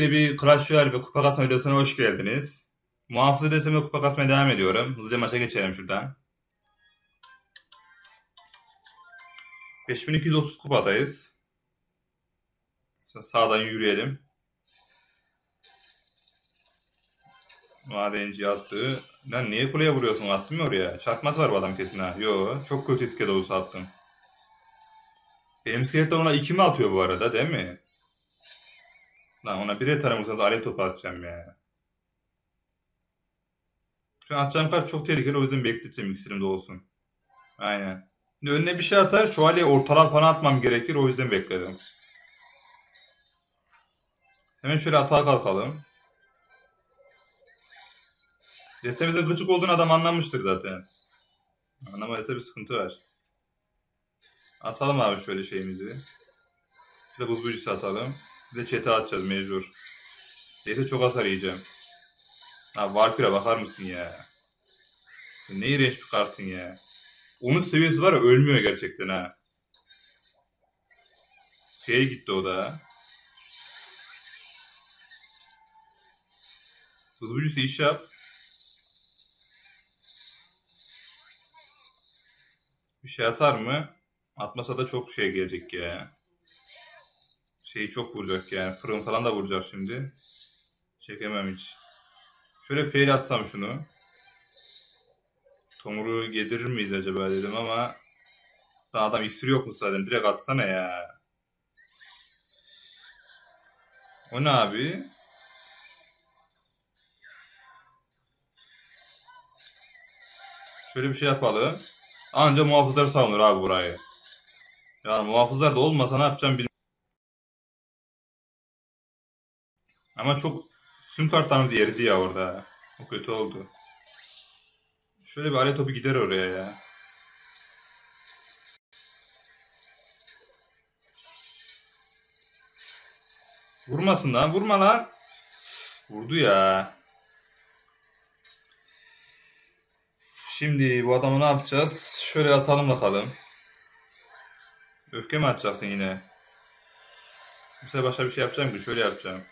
bir Clash Royale ve kupa kasma videosuna hoş geldiniz. Muhafızı desemle kupa kasmaya devam ediyorum. Hızlıca maça geçelim şuradan. 5230 kupadayız. Şimdi sağdan yürüyelim. Madenci attı. Lan niye kuleye vuruyorsun? Attın mı oraya? Çarpması var bu adam kesin ha. Yo, çok kötü iskelet olursa attım. Benim iskelet ona 2 mi atıyor bu arada değil mi? Lan ona bir tane vursanız alev topu atacağım ya. Şu an atacağım kart çok tehlikeli o yüzden bekleteceğim iksirimde olsun. Aynen. Şimdi önüne bir şey atar şövalyeyi ortalar falan atmam gerekir o yüzden bekledim. Hemen şöyle atağa kalkalım. Destemizin gıcık olduğunu adam anlamıştır zaten. Anlamadıysa bir sıkıntı var. Atalım abi şöyle şeyimizi. Şöyle buz büyücüsü atalım. Bir de çete atacağız mecbur. Neyse çok hasar yiyeceğim. Ha Valkyrie bakar mısın ya? Ne iğrenç bir karsın ya. Onun seviyesi var ya ölmüyor gerçekten ha. Şeye gitti o da. Hız büyücüsü iş yap. Bir şey atar mı? Atmasa da çok şey gelecek ya. Şeyi çok vuracak yani. Fırın falan da vuracak şimdi. Çekemem hiç. Şöyle fail atsam şunu. Tomur'u yedirir miyiz acaba dedim ama daha adam iksiri yok mu zaten? Direkt atsana ya. O ne abi? Şöyle bir şey yapalım. Anca muhafızlar savunur abi burayı. Yani muhafızlar da olmasa ne yapacağım bilmiyorum. Ama çok tüm kartlarımız eridi ya orada. O kötü oldu. Şöyle bir alet topu gider oraya ya. Vurmasın lan. Vurma lan. Vurdu ya. Şimdi bu adamı ne yapacağız? Şöyle atalım bakalım. Öfke mi atacaksın yine? Sefer başka bir şey yapacağım ki. Şöyle yapacağım.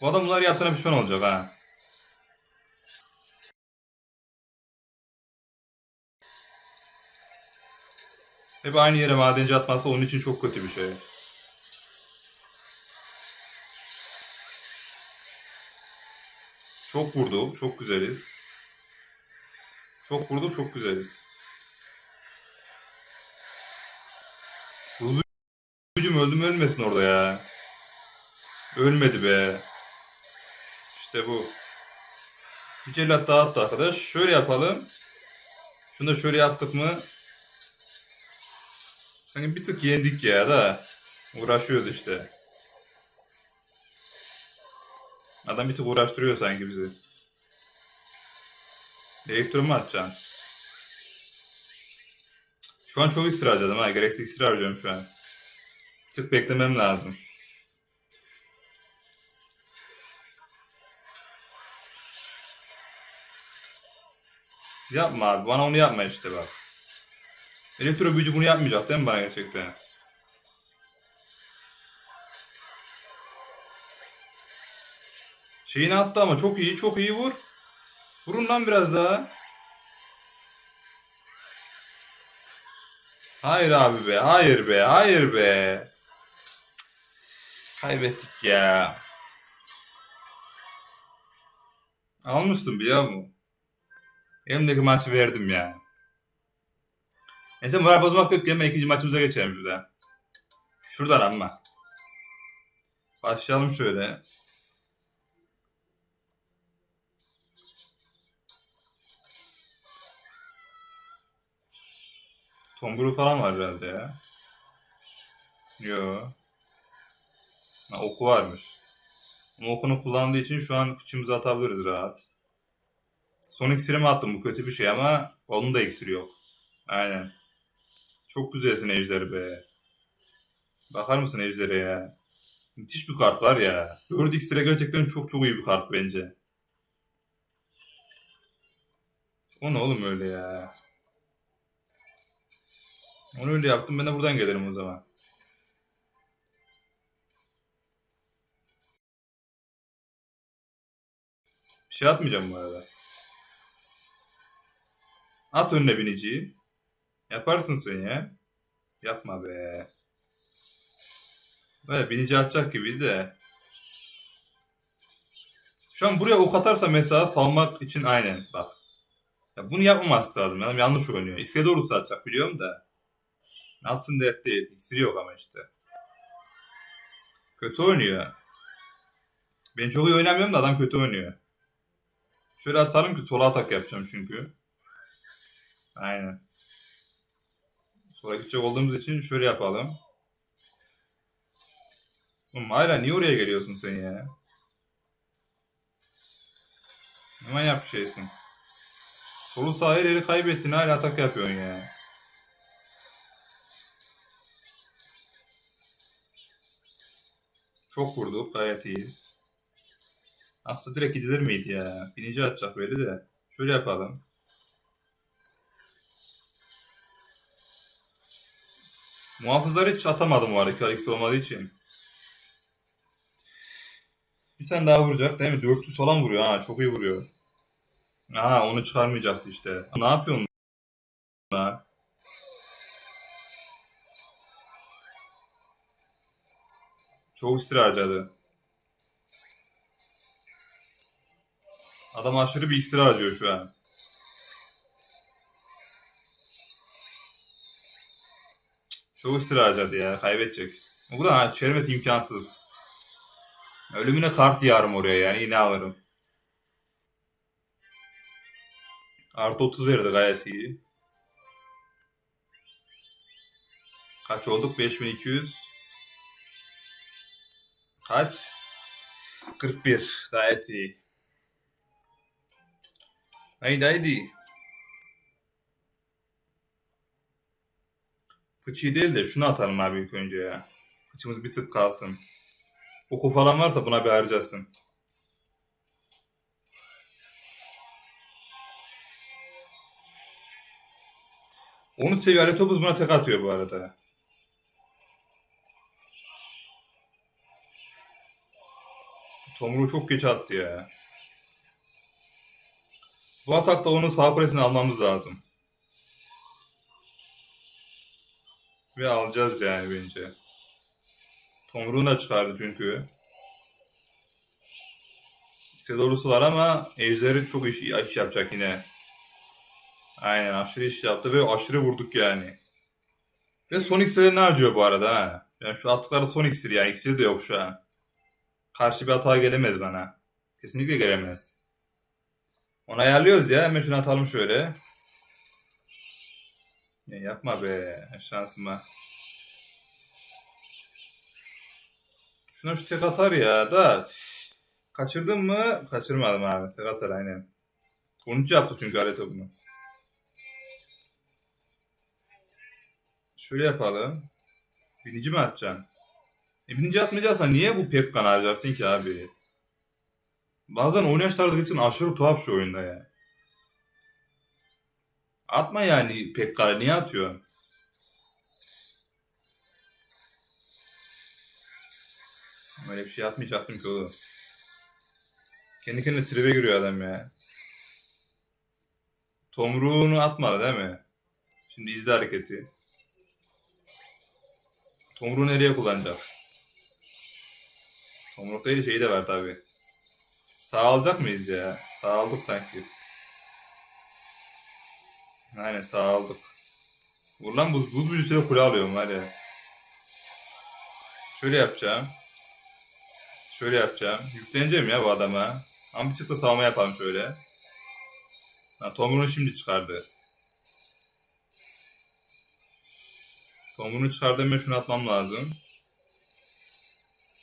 Bu adam bunları yaptığına pişman olacak ha. Hep aynı yere madenci atması onun için çok kötü bir şey. Çok vurduk, çok güzeliz. Çok vurduk, çok güzeliz. Hızlı gücüm öldüm ölmesin orada ya. Ölmedi be. İşte bu. Bir cellat daha attı arkadaş. Şöyle yapalım. Şunu da şöyle yaptık mı? Sanki bir tık yendik ya da. Uğraşıyoruz işte. Adam bir tık uğraştırıyor sanki bizi. Elektron mu atacaksın? Şu an çok iksir harcadım ha. Gereksiz harcıyorum şu an. Bir tık beklemem lazım. Yapma abi. Bana onu yapma işte bak. Elektro büyücü bunu yapmayacak değil mi bana gerçekten? Şeyini attı ama çok iyi çok iyi vur. Vurun lan biraz daha. Hayır abi be. Hayır be. Hayır be. Cık. Kaybettik ya. Almıştım biliyor musun? Elimdeki maçı verdim ya. Neyse moral bozmak yok. Hemen ikinci maçımıza geçelim şuradan. Şuradan ama. Başlayalım şöyle. Tomburu falan var herhalde ya. Yo. Ha, oku varmış. Ama okunu kullandığı için şu an fıçımızı atabiliriz rahat. Son iksirimi attım bu kötü bir şey ama onun da iksiri yok. Aynen. Çok güzelsin Ejder be. Bakar mısın Ejder'e ya? Müthiş bir kart var ya. 4 iksire gerçekten çok çok iyi bir kart bence. O ne oğlum öyle ya? Onu öyle yaptım ben de buradan gelirim o zaman. Bir şey atmayacağım bu arada. At önüne biniciyi. Yaparsın sen ya. Yapma be. Böyle binici atacak gibiydi de. Şu an buraya ok atarsa mesela salmak için aynen bak. Ya bunu yapmaması lazım. Adam yanlış oynuyor. İstediği doğru atacak biliyorum da. Nasılsın dert değil. İksiri yok ama işte. Kötü oynuyor. Ben çok iyi oynamıyorum da adam kötü oynuyor. Şöyle atarım ki sola atak yapacağım çünkü. Aynen. Sola gidecek olduğumuz için şöyle yapalım. Oğlum hala niye oraya geliyorsun sen ya? Ne manyak bir şeysin. Solu sağ her yeri kaybettin hala atak yapıyorsun ya. Çok vurduk gayet iyiyiz. Aslında direkt gidilir miydi ya? Bininci atacak böyle de. Şöyle yapalım. Muhafızları hiç atamadım var 2 Alex olmadığı için. Bir tane daha vuracak değil mi? 400 falan vuruyor ha. Çok iyi vuruyor. Ha onu çıkarmayacaktı işte. Ne yapıyorsun lan? Çok istir harcadı. Adam aşırı bir iksir harcıyor şu an. İksir harcadı ya. Kaybedecek. O kadar ha, çevirmesi imkansız. Ölümüne kart yarım oraya yani yine alırım. Artı 30 verdi gayet iyi. Kaç olduk? 5200. Kaç? 41. Gayet iyi. Haydi haydi. Fıçıyı değil de şunu atalım abi ilk önce ya. Fıçımız bir tık kalsın. Oku falan varsa buna bir harcasın. Onu seviyor. Aletobuz buna tek atıyor bu arada. Tomru çok geç attı ya. Bu atakta onun sağ kulesini almamız lazım. Ve alacağız yani bence. Tomruğunu çıkardı çünkü. İşte doğrusu var ama Ejder'i çok iş, iş yapacak yine. Aynen aşırı iş yaptı ve aşırı vurduk yani. Ve son iksiri ne harcıyor bu arada ha? Yani şu attıkları son iksiri yani iksiri de yok şu an. Karşı bir hata gelemez bana. Kesinlikle gelemez. Onu ayarlıyoruz ya. Hemen şunu atalım şöyle. Ya yapma be. Şansıma. Şuna şu tek atar ya da. Kaçırdın mı? Kaçırmadım abi. Tek atar aynen. 13 yaptı çünkü alet bunu. Şöyle yapalım. Binici mi atacaksın? E binici atmayacaksan niye bu Pekkan harcarsın ki abi? Bazen oynayış tarzı için aşırı tuhaf şu oyunda ya. Atma yani Pekkan'ı niye atıyorsun? Öyle bir şey yapmayacaktım ki oğlum. Kendi kendine tribe giriyor adam ya. Tomruğunu atmadı değil mi? Şimdi izle hareketi. Tomruğu nereye kullanacak? Tomruk değil şeyi de ver tabi. Sağ alacak mıyız ya? Sağ aldık sanki. Aynen sağ aldık. Vur lan buz, buz büyüsüyle kule alıyorum var ya. Şöyle yapacağım. Şöyle yapacağım. Yükleneceğim ya bu adama. Ama bir da savunma yapalım şöyle. Ha, Tomruğunu şimdi çıkardı. Tomruğunu çıkardım ve şunu atmam lazım.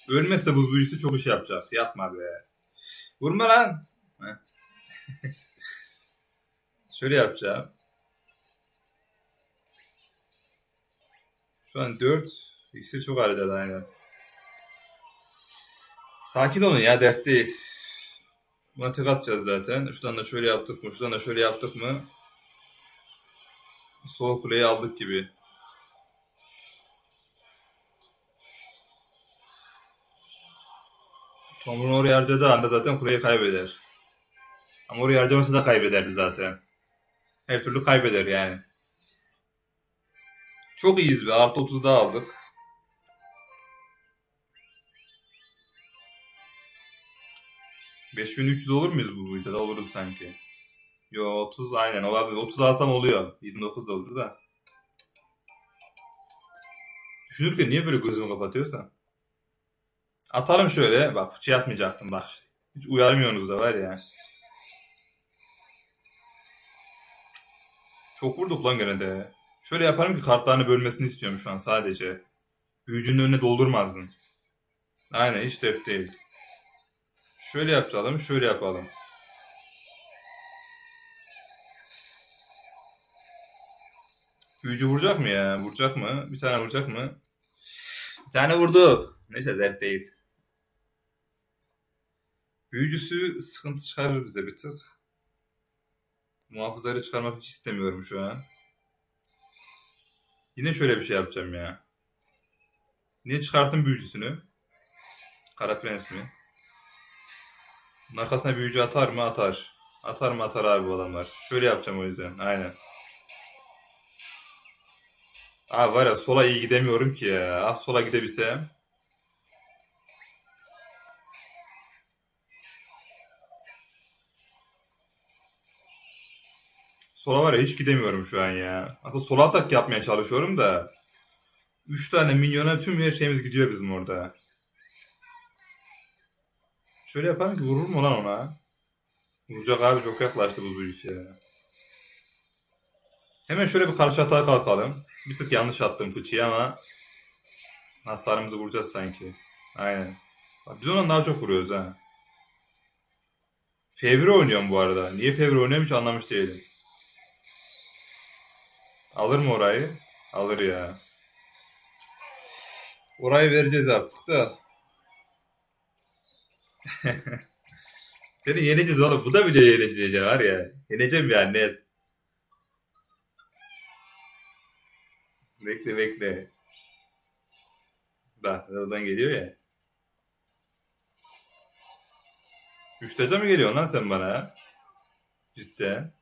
Ölmezse buz büyüsü çok iş yapacak. Yapma be. Vurma lan. Şöyle yapacağım. Şu an 4. İksir çok harcadı aynen. Sakin olun ya dert değil. Buna tek atacağız zaten. Şuradan da şöyle yaptık mı? Şuradan da şöyle yaptık mı? Sol kuleyi aldık gibi. Tomrun oraya harcadığı anda zaten kuleyi kaybeder. Ama oraya harcamasa da kaybederdi zaten. Her türlü kaybeder yani. Çok iyiyiz be. Artı 30 daha aldık. ...5300 olur muyuz bu videoda? Oluruz sanki. Yo 30 aynen olabilir. 30 alsam oluyor. 29 da olur da. Düşünürken niye böyle gözümü kapatıyorsam? Atalım şöyle. Bak fıçı atmayacaktım bak. Hiç uyarmıyorsunuz da var ya. Çok vurduk lan gene de. Şöyle yaparım ki kartlarını bölmesini istiyorum şu an sadece. Büyücünün önüne doldurmazdın. Aynen hiç dert değil. Şöyle yapalım, şöyle yapalım. Büyücü vuracak mı ya? Vuracak mı? Bir tane vuracak mı? Bir tane vurdu. Neyse dert değil. Büyücüsü sıkıntı çıkarır bize bir tık. Muhafızları çıkarmak hiç istemiyorum şu an. Yine şöyle bir şey yapacağım ya. Niye çıkartın büyücüsünü? Kara Prens mi? Bunun arkasına büyücü atar mı? Atar. Atar mı? Atar abi bu adamlar. Şöyle yapacağım o yüzden. Aynen. Abi var ya sola iyi gidemiyorum ki ya. Ah sola gidebilsem. Sola var ya hiç gidemiyorum şu an ya. Aslında sola atak yapmaya çalışıyorum da. 3 tane milyona tüm her şeyimiz gidiyor bizim orada. Şöyle yapalım ki vurur mu lan ona? Vuracak abi çok yaklaştı bu büyücüsü ya. Hemen şöyle bir karşı atağa kalkalım. Bir tık yanlış attım fıçıyı ama hasarımızı vuracağız sanki. Aynen. Bak biz ondan daha çok vuruyoruz ha. Fevri oynuyorum bu arada. Niye Fevri oynuyorum hiç anlamış değilim. Alır mı orayı? Alır ya. Orayı vereceğiz artık da. Seni yeneceğiz oğlum. Bu da bile yeneceğiz ya var ya. Yeneceğim yani net. Bekle bekle. Bak oradan geliyor ya. Üçtece mi geliyorsun lan sen bana? Cidden.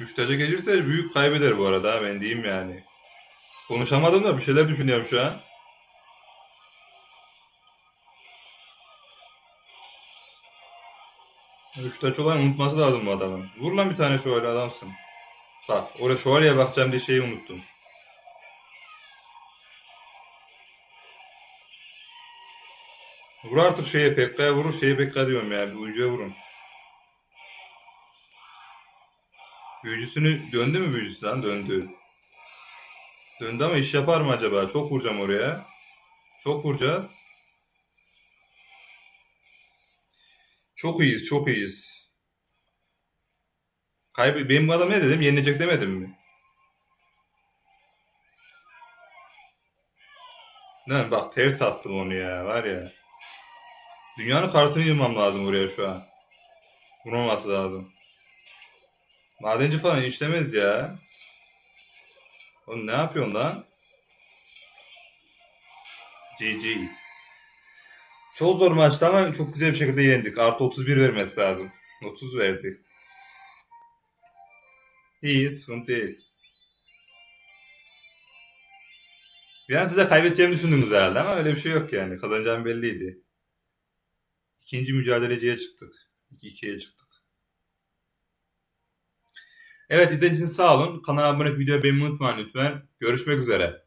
Üçtece gelirse büyük kaybeder bu arada ben diyeyim yani. Konuşamadım da bir şeyler düşünüyorum şu an. Üç taç olan unutması lazım bu adamın. Vur lan bir tane şövalye adamsın. Bak oraya şövalyeye bakacağım diye şeyi unuttum. Vur artık şeye Pekka'ya vurur şeye Pekka diyorum ya. Bir oyuncuya vurun. Büyücüsünü döndü mü büyücüsü lan? Döndü. Döndü ama iş yapar mı acaba? Çok vuracağım oraya. Çok vuracağız. Çok iyiyiz, çok iyiyiz. Kaybı benim bu adam ne dedim? Yenilecek demedim mi? Lan bak ters attım onu ya var ya. Dünyanın kartını yığmam lazım buraya şu an. Vurmaması lazım. Madenci falan işlemez ya. Oğlum ne yapıyorsun lan? GG. Çok zor maçtı ama çok güzel bir şekilde yendik. Artı 31 vermesi lazım. 30 verdi. İyi, sıkıntı değil. Bir an size kaybedeceğimi düşündünüz herhalde ama öyle bir şey yok yani. Kazanacağım belliydi. İkinci mücadeleciye çıktık. 2-2'ye çıktık. Evet izlediğiniz için sağ olun. Kanala abone olup videoyu beğenmeyi unutmayın lütfen. Görüşmek üzere.